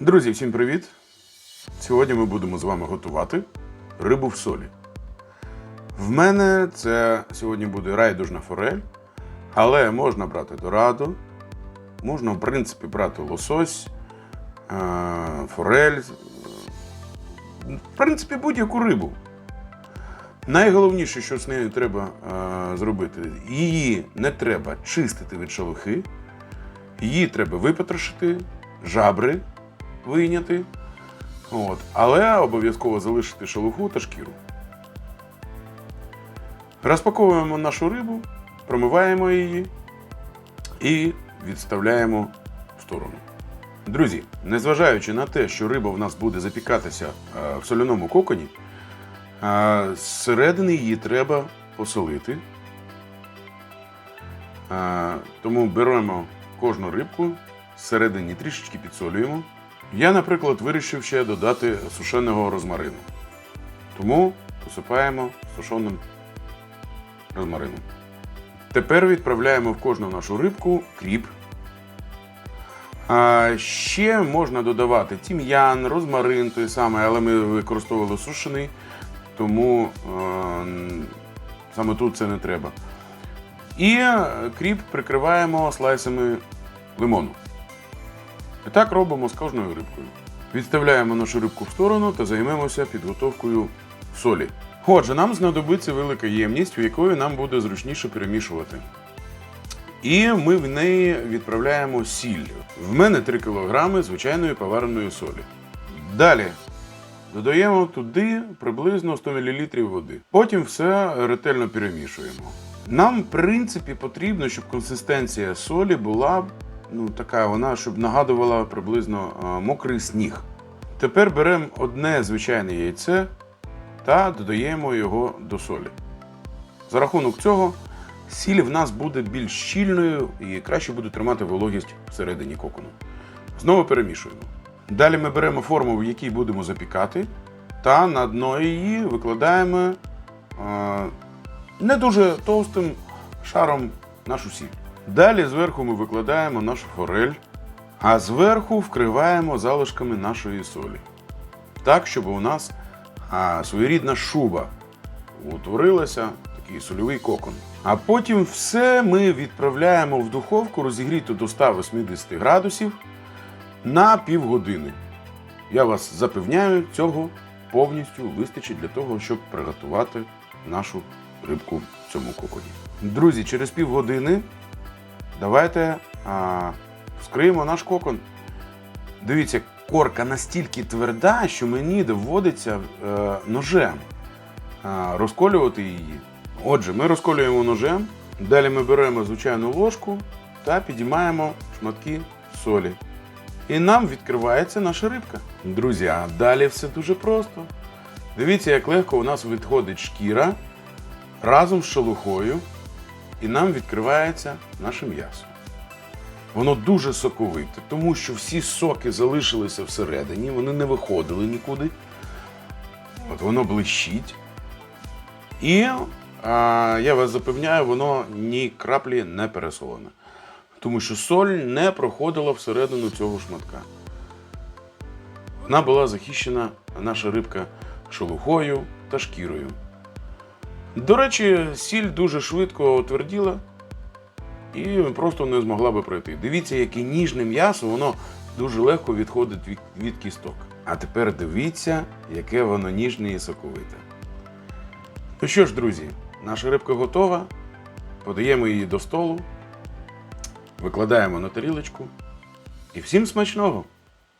Друзі, всім привіт! Сьогодні ми будемо з вами готувати рибу в солі. В мене це сьогодні буде райдужна форель, але можна брати дорадо, можна, в принципі, брати лосось, е, форель, в принципі, будь-яку рибу. Найголовніше, що з нею треба е, зробити, її не треба чистити від шелухи, її треба випотрошити, жабри вийняти. От. Але обов'язково залишити шелуху та шкіру. Розпаковуємо нашу рибу, промиваємо її і відставляємо в сторону. Друзі, незважаючи на те, що риба в нас буде запікатися е, в соляному коконі, е, зсередини її треба посолити. Е, Тому беремо кожну рибку, зсередині трішечки підсолюємо. Я, наприклад, вирішив ще додати сушеного розмарину. Тому посипаємо сушеним розмарином. Тепер відправляємо в кожну нашу рибку кріп. А ще можна додавати тім'ян, розмарин той самий, але ми використовували сушений, тому саме тут це не треба. І е, кріп прикриваємо слайсами лимону. І так робимо з кожною рибкою. Відставляємо нашу рибку в сторону та займемося підготовкою солі. Отже, нам знадобиться велика ємність, в якої нам буде зручніше перемішувати. І ми в неї відправляємо сіль. В мене 3 кг звичайної повареної солі. Далі додаємо туди приблизно 100 мл води. Потім все ретельно перемішуємо. Нам, в принципі, потрібно, щоб консистенція солі була ну, така, вона щоб нагадувала приблизно мокрий сніг. Тепер беремо одне звичайне яйце та додаємо його до солі. За рахунок цього сіль в нас буде більш щільною і краще буде тримати вологість всередині кокону. Знову перемішуємо. Далі ми беремо форму, в якій будемо запікати, та на дно її викладаємо а, не дуже товстим шаром нашу сіль. Далі зверху ми викладаємо нашу форель, а зверху вкриваємо залишками нашої солі. Так, щоб у нас а, своєрідна шуба утворилася, такий сольовий кокон. А потім все ми відправляємо в духовку розігріту до 180 градусів на півгодини. Я вас запевняю, цього повністю вистачить для того, щоб приготувати нашу рибку в цьому коконі. Друзі, через півгодини давайте а, вскриємо наш кокон. Дивіться, корка настільки тверда, що мені доводиться е, ножем е, розколювати її. Отже, ми розколюємо ножем, далі ми беремо звичайну ложку та підіймаємо шматки солі. І нам відкривається наша рибка. Друзі, а далі все дуже просто. Дивіться, як легко у нас відходить шкіра разом з шелухою, і нам відкривається наше м'ясо. Воно дуже соковите, тому що всі соки залишилися всередині, вони не виходили нікуди. От воно блищить. І а, я вас запевняю, воно ні краплі не пересолене. Тому що соль не проходила всередину цього шматка. Вона була захищена, наша рибка, шелухою та шкірою. До речі, сіль дуже швидко отверділа і просто не змогла би пройти. Дивіться, яке ніжне м'ясо, воно дуже легко відходить від, від кісток. А тепер дивіться, яке воно ніжне і соковите. Ну що ж, друзі, наша рибка готова. Подаємо її до столу, викладаємо на тарілочку. І всім смачного!